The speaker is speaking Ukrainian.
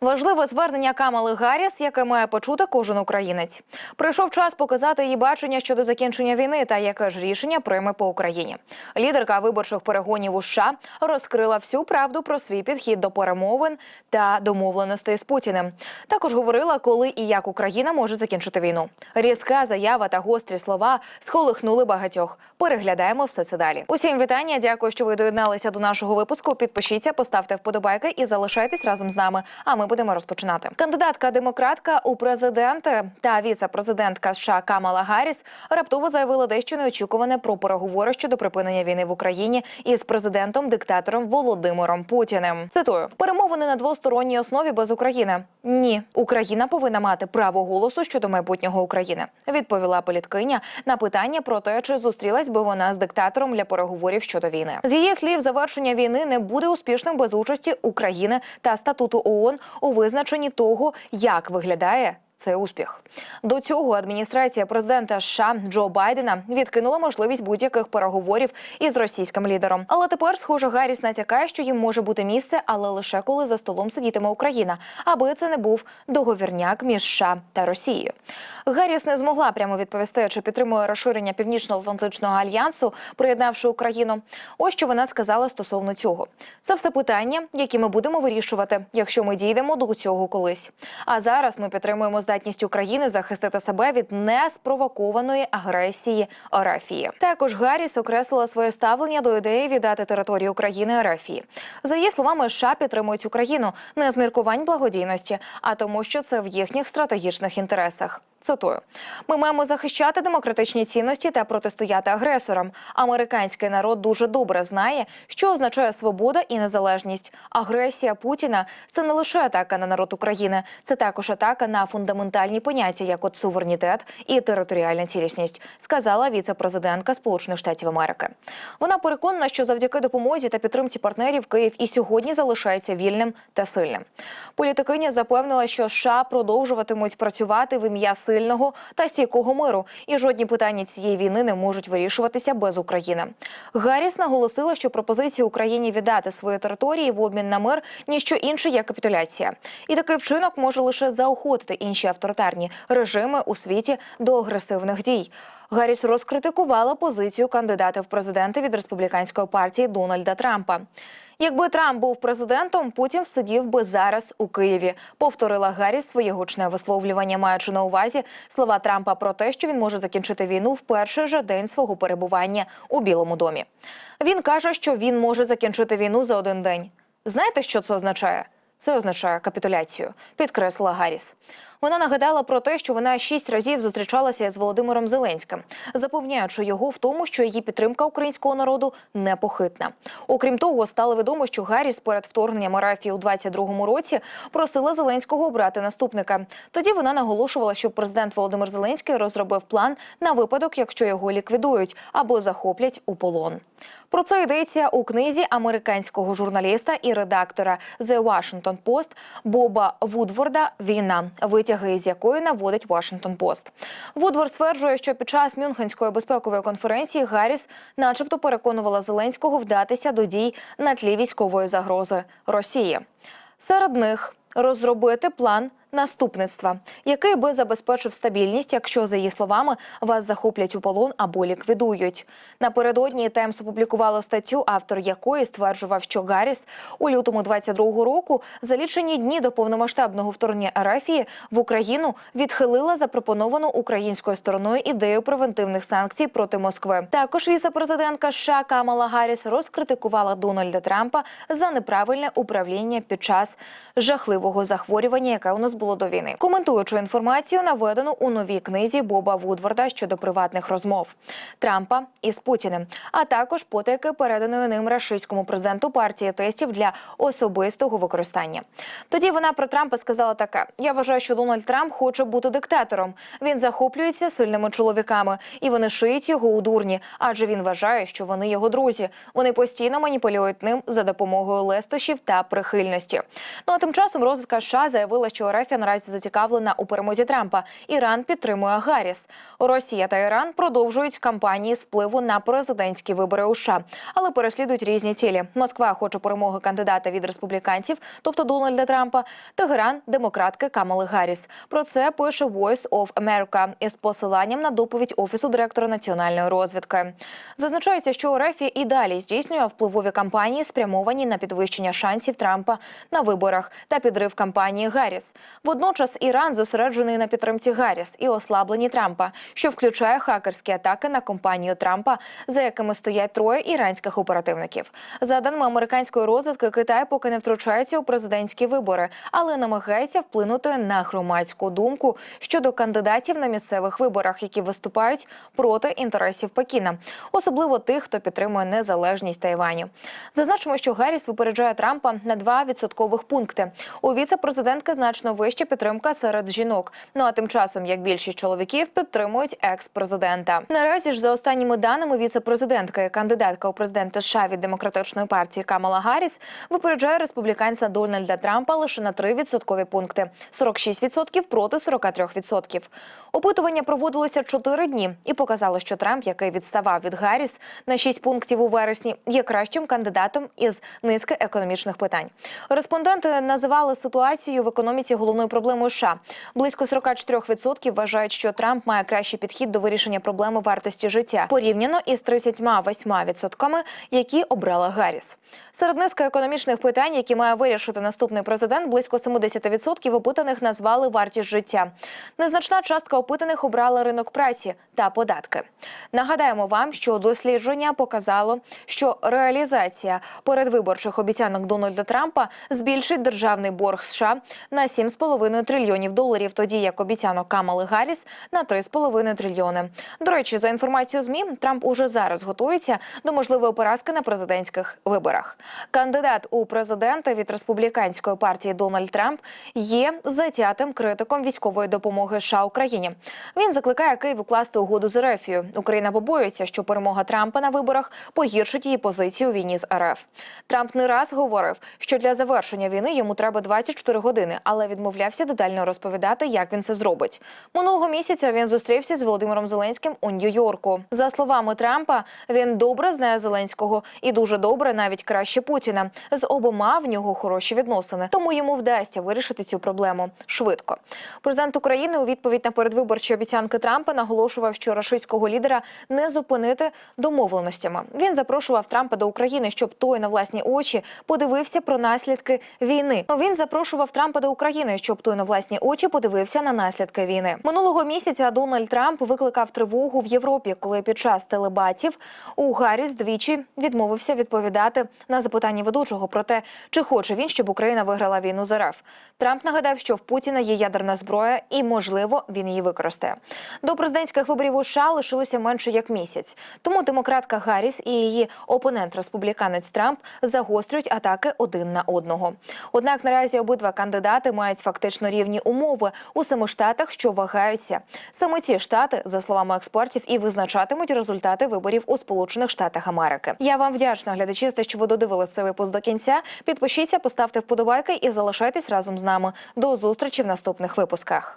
Важливе звернення Камали Гарріс, яке має почути кожен українець. Прийшов час показати її бачення щодо закінчення війни та яке ж рішення прийме по Україні. Лідерка виборчих перегонів у США розкрила всю правду про свій підхід до перемовин та домовленостей з Путіним. Також говорила, коли і як Україна може закінчити війну. Різка заява та гострі слова сколихнули багатьох. Переглядаємо все це далі. Усім вітання. Дякую, що ви доєдналися до нашого випуску. Підпишіться, поставте вподобайки і залишайтесь разом з нами. А ми будемо розпочинати. Кандидатка демократка у президенти та віце-президентка США Камала Гарріс раптово заявила дещо неочікуване про переговори щодо припинення війни в Україні із президентом-диктатором Володимиром Путіним. Цитую перемовини на двосторонній основі без України. Ні, Україна повинна мати право голосу щодо майбутнього України. Відповіла політкиня на питання про те, чи зустрілась би вона з диктатором для переговорів щодо війни. З її слів, завершення війни не буде успішним без участі України та статуту ООН у визначенні того, як виглядає. Це успіх до цього адміністрація президента США Джо Байдена відкинула можливість будь-яких переговорів із російським лідером. Але тепер, схоже, Гарріс натякає, що їм може бути місце, але лише коли за столом сидітиме Україна, аби це не був договірняк між США та Росією. Гарріс не змогла прямо відповісти, чи підтримує розширення північно-атлантичного альянсу, приєднавши Україну. Ось що вона сказала стосовно цього. Це все питання, які ми будемо вирішувати, якщо ми дійдемо до цього колись. А зараз ми підтримуємо здатність України захистити себе від неспровокованої агресії Арафії. Також Гарріс окреслила своє ставлення до ідеї віддати територію України Арафії. За її словами, США підтримують Україну не з міркувань благодійності, а тому, що це в їхніх стратегічних інтересах. Цитую: ми маємо захищати демократичні цінності та протистояти агресорам. Американський народ дуже добре знає, що означає свобода і незалежність. Агресія Путіна це не лише атака на народ України, це також атака на фундаментальні поняття, як от суверенітет і територіальна цілісність, сказала віце-президентка Сполучених Штатів Америки. Вона переконана, що завдяки допомозі та підтримці партнерів Київ і сьогодні залишається вільним та сильним. Політикиня запевнила, що США продовжуватимуть працювати в ім'я сильного та стійкого миру, і жодні питання цієї війни не можуть вирішуватися без України. Гарріс наголосила, що пропозиція Україні віддати свої території в обмін на мир ніщо інше як капітуляція, і такий вчинок може лише заохотити інші авторитарні режими у світі до агресивних дій. Гарріс розкритикувала позицію кандидата в президенти від республіканської партії Дональда Трампа. Якби Трамп був президентом, Путін сидів би зараз у Києві. Повторила Гарріс своє гучне висловлювання, маючи на увазі слова Трампа про те, що він може закінчити війну в перший же день свого перебування у Білому домі. Він каже, що він може закінчити війну за один день. Знаєте, що це означає? Це означає капітуляцію, підкреслила Гарріс. Вона нагадала про те, що вона шість разів зустрічалася з Володимиром Зеленським, запевняючи його в тому, що її підтримка українського народу непохитна. Окрім того, стало відомо, що Гарріс перед вторгненням Арафії у 22-му році просила Зеленського обрати наступника. Тоді вона наголошувала, що президент Володимир Зеленський розробив план на випадок, якщо його ліквідують або захоплять у полон. Про це йдеться у книзі американського журналіста і редактора The Washington Post Боба Вудворда Війна, витяги з якої наводить Вашингтон Пост. Вудвор стверджує, що під час Мюнхенської безпекової конференції Гарріс, начебто, переконувала Зеленського вдатися до дій на тлі військової загрози Росії. Серед них розробити план наступництва, який би забезпечив стабільність, якщо за її словами вас захоплять у полон або ліквідують. Напередодні Таймс опублікувало статтю, автор якої стверджував, що Гарріс у лютому 22-го року за лічені дні до повномасштабного вторгнення Арафії в Україну відхилила запропоновану українською стороною ідею превентивних санкцій проти Москви. Також віце-президентка США Камала Гарріс розкритикувала Дональда Трампа за неправильне управління під час жахливого захворювання, яке у нас було до війни. Коментуючи інформацію, наведену у новій книзі Боба Вудворда щодо приватних розмов Трампа із Путіним, а також потайки переданої ним рашистському президенту партії тестів для особистого використання. Тоді вона про Трампа сказала таке: Я вважаю, що Дональд Трамп хоче бути диктатором. Він захоплюється сильними чоловіками, і вони шиють його у дурні, адже він вважає, що вони його друзі. Вони постійно маніпулюють ним за допомогою лестощів та прихильності. Ну а тим часом розвідка США заявила, що РФ партія наразі зацікавлена у перемозі Трампа. Іран підтримує Гарріс. Росія та Іран продовжують кампанії з впливу на президентські вибори у США, але переслідують різні цілі. Москва хоче перемоги кандидата від республіканців, тобто Дональда Трампа. Тегеран демократки Камали Гарріс. Про це пише Voice of America із посиланням на доповідь офісу директора національної розвідки. Зазначається, що РФ і далі здійснює впливові кампанії, спрямовані на підвищення шансів Трампа на виборах та підрив кампанії Гарріс. Водночас Іран зосереджений на підтримці Гарріс і ослабленні Трампа, що включає хакерські атаки на компанію Трампа, за якими стоять троє іранських оперативників. За даними американської розвідки, Китай поки не втручається у президентські вибори, але намагається вплинути на громадську думку щодо кандидатів на місцевих виборах, які виступають проти інтересів Пекіна, особливо тих, хто підтримує незалежність Тайваню. Зазначимо, що Гарріс випереджає Трампа на 2 відсоткових пункти. У віце-президентки значно вища підтримка серед жінок. Ну а тим часом, як більшість чоловіків підтримують екс-президента. Наразі ж за останніми даними віце-президентки, кандидатка у президенти США від демократичної партії Камала Гарріс випереджає республіканця Дональда Трампа лише на 3 відсоткові пункти 46% проти 43%. Опитування проводилося 4 дні і показало, що Трамп, який відставав від Гарріс на 6 пунктів у вересні, є кращим кандидатом із низки економічних питань. Респонденти називали ситуацію в економіці головною проблемою США. Близько 44% вважають, що Трамп має кращий підхід до вирішення проблеми вартості життя порівняно із 38%, які обрала Гарріс. Серед низки економічних питань, які має вирішити наступний президент, близько 70% опитаних назвали вартість життя. Незначна частка опитаних обрала ринок праці та податки. Нагадаємо вам, що дослідження показало, що реалізація передвиборчих обіцянок Дональда Трампа збільшить державний борг США на 7,5 трильйонів доларів, тоді як обіцянок Камали Гарріс на 3,5 трильйони. До речі, за інформацією ЗМІ, Трамп уже зараз готується до можливої поразки на президентських виборах. Кандидат у президенти від республіканської партії Дональд Трамп є затятим критиком військової допомоги США Україні. Він закликає Київ укласти угоду з Ерефією. Україна побоюється, що перемога Трампа на виборах погіршить її позицію у війні з РФ. Трамп не раз говорив, що для завершення війни йому треба 24 години, але відмовлявся детально розповідати, як він це зробить. Минулого місяця він зустрівся з Володимиром Зеленським у Нью-Йорку. За словами Трампа, він добре знає Зеленського і дуже добре, навіть краще Путіна. З обома в нього хороші відносини, тому йому вдасться вирішити цю проблему швидко. Президент України у відповідь на передвиборчі обіцянки Трампа наголошував, що рашистського лідера не зупинити домовленостями. Він запрошував Трампа до України, щоб той на власні очі подивився про наслідки війни. Він запрошував Трампа до України, щоб той на власні очі подивився на наслідки війни. Минулого місяця Дональд Трамп викликав тривогу в Європі, коли під час телебатів у Гарріс двічі відмовився відповідати на запитання ведучого про те, чи хоче він, щоб Україна виграла війну з РФ. Трамп нагадав, що в Путіна є ядерна зброя, і можливо він її використає. До президентських виборів у США лишилося менше як місяць. Тому демократка Гарріс і її опонент республіканець Трамп загострюють атаки один на одного. Однак наразі обидва кандидати мають фактично рівні умови у семи штатах, що вагаються. Саме ці штати, за словами експертів, і визначатимуть результати виборів у Сполучених Штатах Америки. Я вам вдячна, глядачі, за те, що ви додивилися цей випуск до кінця. Підпишіться, поставте вподобайки і залишайтесь разом з нами. До зустрічі в наступних випусках.